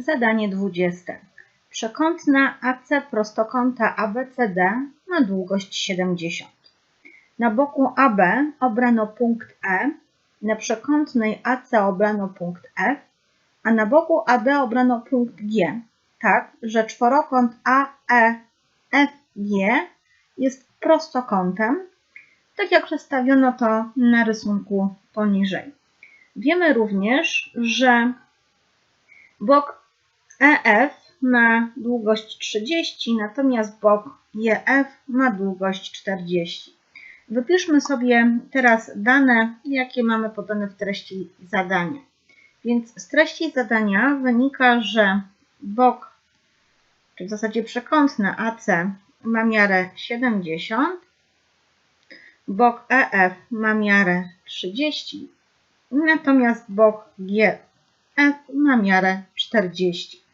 Zadanie 20. Przekątna AC prostokąta ABCD ma długość 70. Na boku AB obrano punkt E, na przekątnej AC obrano punkt F, a na boku AD obrano punkt G, tak, że czworokąt AEFG jest prostokątem, tak jak przedstawiono to na rysunku poniżej. Wiemy również, że bok EF ma długość 30, natomiast bok EF ma długość 40. Wypiszmy sobie teraz dane, jakie mamy podane w treści zadania. Więc z treści zadania wynika, że bok, czy w zasadzie przekątna AC ma miarę 70, bok EF ma miarę 30, natomiast bok GF ma miarę 40.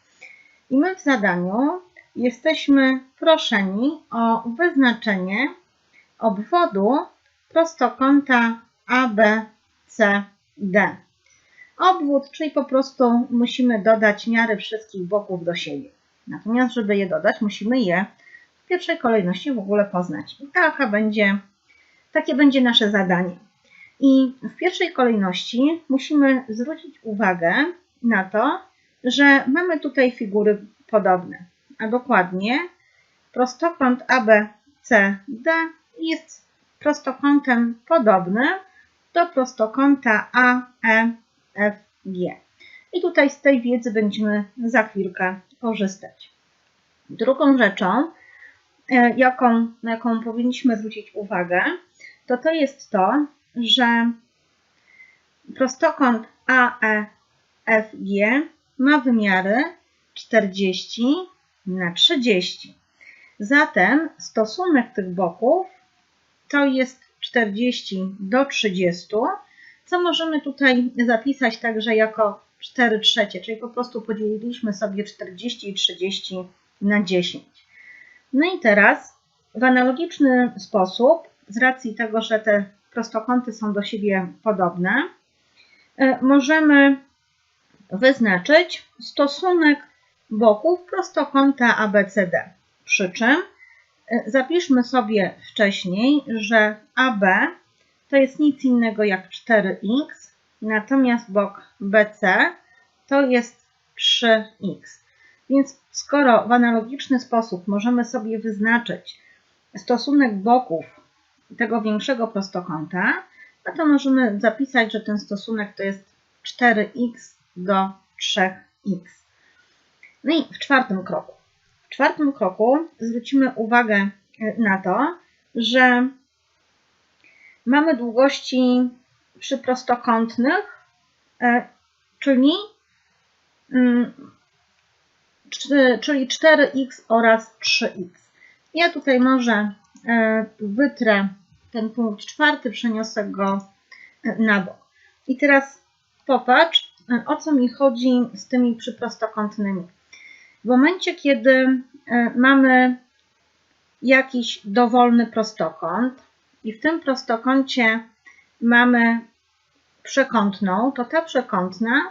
I my w zadaniu jesteśmy proszeni o wyznaczenie obwodu prostokąta ABCD. Obwód, czyli po prostu musimy dodać miary wszystkich boków do siebie. Natomiast, żeby je dodać, musimy je w pierwszej kolejności w ogóle poznać. I taka będzie, takie będzie nasze zadanie. I w pierwszej kolejności musimy zwrócić uwagę na to, że mamy tutaj figury podobne, a dokładnie prostokąt ABCD jest prostokątem podobnym do prostokąta AEFG. I tutaj z tej wiedzy będziemy za chwilkę korzystać. Drugą rzeczą, e, jaką, na jaką powinniśmy zwrócić uwagę, to to jest to, że prostokąt AEFG ma wymiary 40 na 30. Zatem stosunek tych boków to jest 40 do 30, co możemy tutaj zapisać także jako 4 trzecie, czyli po prostu podzieliliśmy sobie 40 i 30 na 10. No i teraz w analogiczny sposób, z racji tego, że te prostokąty są do siebie podobne, e, możemy wyznaczyć stosunek boków prostokąta ABCD. Przy czym e, zapiszmy sobie wcześniej, że AB to jest nic innego jak 4x, natomiast bok BC to jest 3x. Więc skoro w analogiczny sposób możemy sobie wyznaczyć stosunek boków tego większego prostokąta, no to możemy zapisać, że ten stosunek to jest 4x do 3x. No i w czwartym kroku. W czwartym kroku zwrócimy uwagę e, na to, że mamy długości przyprostokątnych, e, czyli, mm, czyli 4x oraz 3x. Ja tutaj może e, wytrę ten punkt czwarty, przeniosę go na bok. I teraz popatrz, o co mi chodzi z tymi przyprostokątnymi. W momencie, kiedy e, mamy jakiś dowolny prostokąt i w tym prostokącie mamy przekątną, to ta przekątna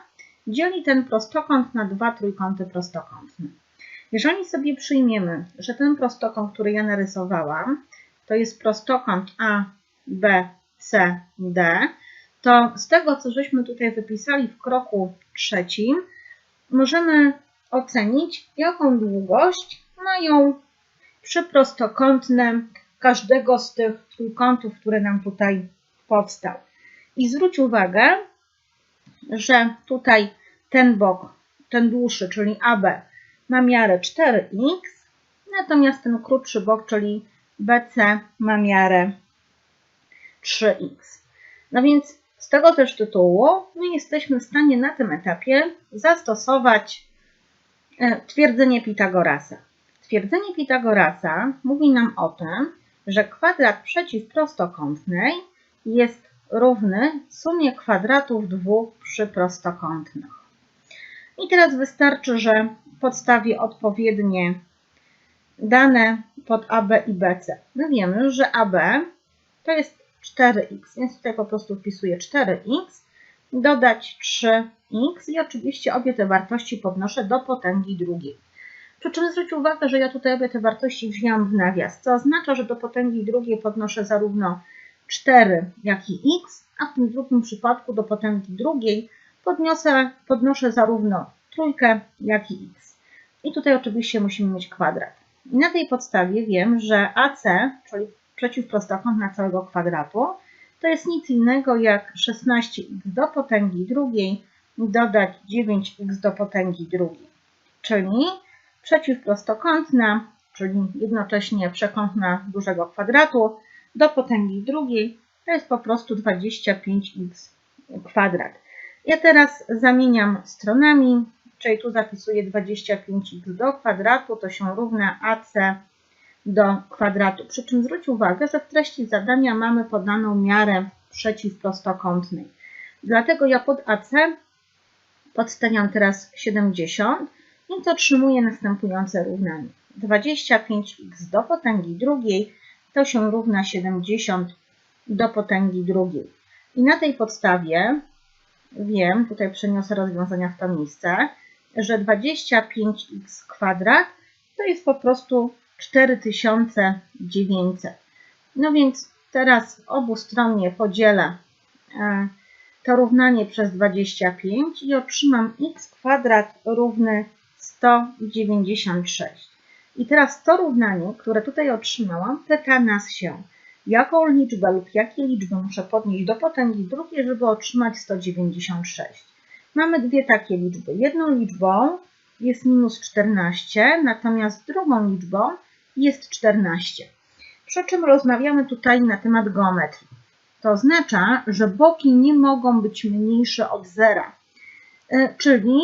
dzieli ten prostokąt na dwa trójkąty prostokątne. Jeżeli sobie przyjmiemy, że ten prostokąt, który ja narysowałam, to jest prostokąt A, B, C, D, to z tego, co żeśmy tutaj wypisali w kroku trzecim, możemy ocenić, jaką długość mają przyprostokątne każdego z tych trójkątów, który nam tutaj powstał. I zwróć uwagę, że tutaj ten bok, ten dłuższy, czyli AB, ma miarę 4x, natomiast ten krótszy bok, czyli BC, ma miarę 3x. No więc z tego też tytułu my jesteśmy w stanie na tym etapie zastosować e, twierdzenie Pitagorasa. Twierdzenie Pitagorasa mówi nam o tym, że kwadrat przeciwprostokątnej jest równy sumie kwadratów dwóch przyprostokątnych. I teraz wystarczy, że podstawię odpowiednie dane pod AB i BC. My wiemy, że AB to jest 4x, więc tutaj po prostu wpisuję 4x, dodać 3 x i oczywiście obie te wartości podnoszę do potęgi drugiej. Przy czym zwróć uwagę, że ja tutaj obie te wartości wzięłam w nawias, co oznacza, że do potęgi drugiej podnoszę zarówno 4, jak i x, a w tym drugim przypadku do potęgi drugiej podniosę, podnoszę zarówno trójkę, jak i x. I tutaj oczywiście musimy mieć kwadrat. I na tej podstawie wiem, że AC, czyli przeciwprostokątna całego kwadratu, to jest nic innego jak 16x do potęgi drugiej dodać 9x do potęgi drugiej. Czyli przeciwprostokątna, czyli jednocześnie przekątna dużego kwadratu do potęgi drugiej to jest po prostu 25x kwadrat. Ja teraz zamieniam stronami, czyli tu zapisuję 25x do kwadratu, to się równa AC do kwadratu. Przy czym zwróć uwagę, że w treści zadania mamy podaną miarę przeciwprostokątnej. Dlatego ja pod AC podstawiam teraz 70, więc otrzymuję następujące równanie. 25x do potęgi drugiej to się równa 70 do potęgi drugiej. I na tej podstawie wiem, tutaj przeniosę rozwiązania w to miejsce, że 25x kwadrat to jest po prostu 4900. No więc teraz obustronnie podzielę e, to równanie przez 25 i otrzymam x kwadrat równy 196. I teraz to równanie, które tutaj otrzymałam, pyta nas się, jaką liczbę lub jakie liczby muszę podnieść do potęgi drugiej, żeby otrzymać 196. Mamy dwie takie liczby. Jedną liczbą jest minus 14, natomiast drugą liczbą jest 14. Przy czym rozmawiamy tutaj na temat geometrii. To oznacza, że boki nie mogą być mniejsze od zera. E, czyli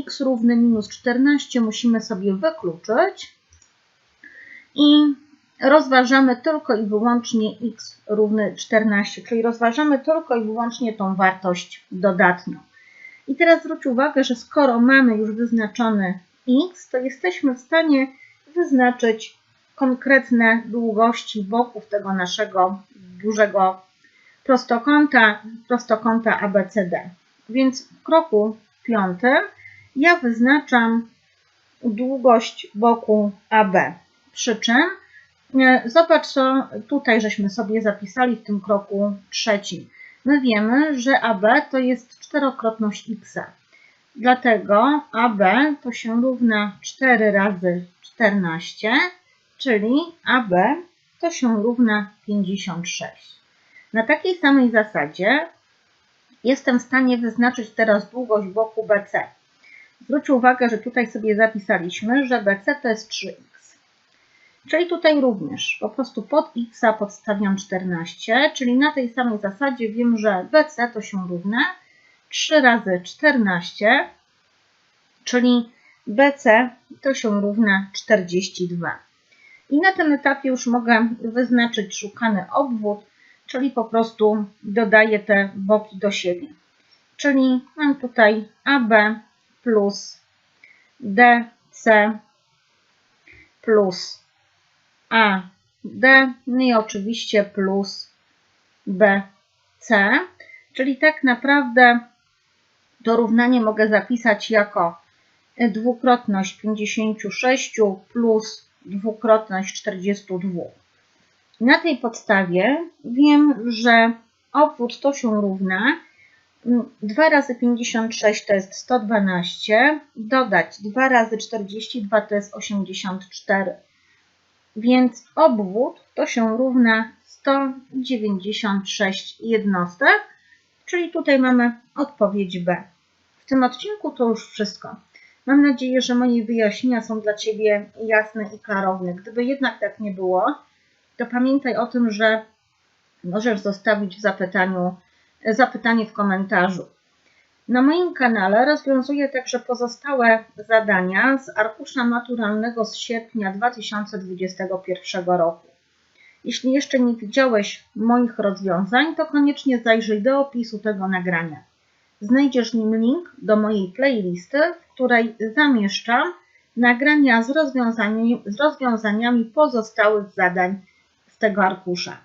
x równy minus 14 musimy sobie wykluczyć i rozważamy tylko i wyłącznie x równy 14, czyli rozważamy tylko i wyłącznie tą wartość dodatnią. I teraz zwróć uwagę, że skoro mamy już wyznaczony x, to jesteśmy w stanie wyznaczyć konkretne długości boków tego naszego dużego prostokąta, prostokąta ABCD. Więc w kroku piątym ja wyznaczam długość boku AB. Przy czym e, zobacz, co tutaj żeśmy sobie zapisali w tym kroku trzecim. My wiemy, że AB to jest czterokrotność x. Dlatego AB to się równa 4 razy 14, czyli AB to się równa 56. Na takiej samej zasadzie jestem w stanie wyznaczyć teraz długość boku BC. Zwróć uwagę, że tutaj sobie zapisaliśmy, że BC to jest 3x. Czyli tutaj również po prostu pod x podstawiam 14, czyli na tej samej zasadzie wiem, że BC to się równa 3 razy 14, czyli BC to się równa 42. I na tym etapie już mogę wyznaczyć szukany obwód, czyli po prostu dodaję te boki do siebie. Czyli mam tutaj AB plus DC plus AD, no i oczywiście plus BC, czyli tak naprawdę to równanie mogę zapisać jako dwukrotność 56 plus dwukrotność 42. Na tej podstawie wiem, że obwód to się równa 2 razy 56 to jest 112, dodać 2 razy 42 to jest 84. Więc obwód to się równa 196 jednostek, czyli tutaj mamy odpowiedź B. W tym odcinku to już wszystko. Mam nadzieję, że moje wyjaśnienia są dla Ciebie jasne i klarowne. Gdyby jednak tak nie było, to pamiętaj o tym, że możesz zostawić w zapytaniu, zapytanie w komentarzu. Na moim kanale rozwiązuję także pozostałe zadania z arkusza maturalnego z sierpnia 2021 roku. Jeśli jeszcze nie widziałeś moich rozwiązań, to koniecznie zajrzyj do opisu tego nagrania. Znajdziesz nim link do mojej playlisty, w której zamieszczam nagrania z rozwiązaniami, z rozwiązaniami pozostałych zadań z tego arkusza.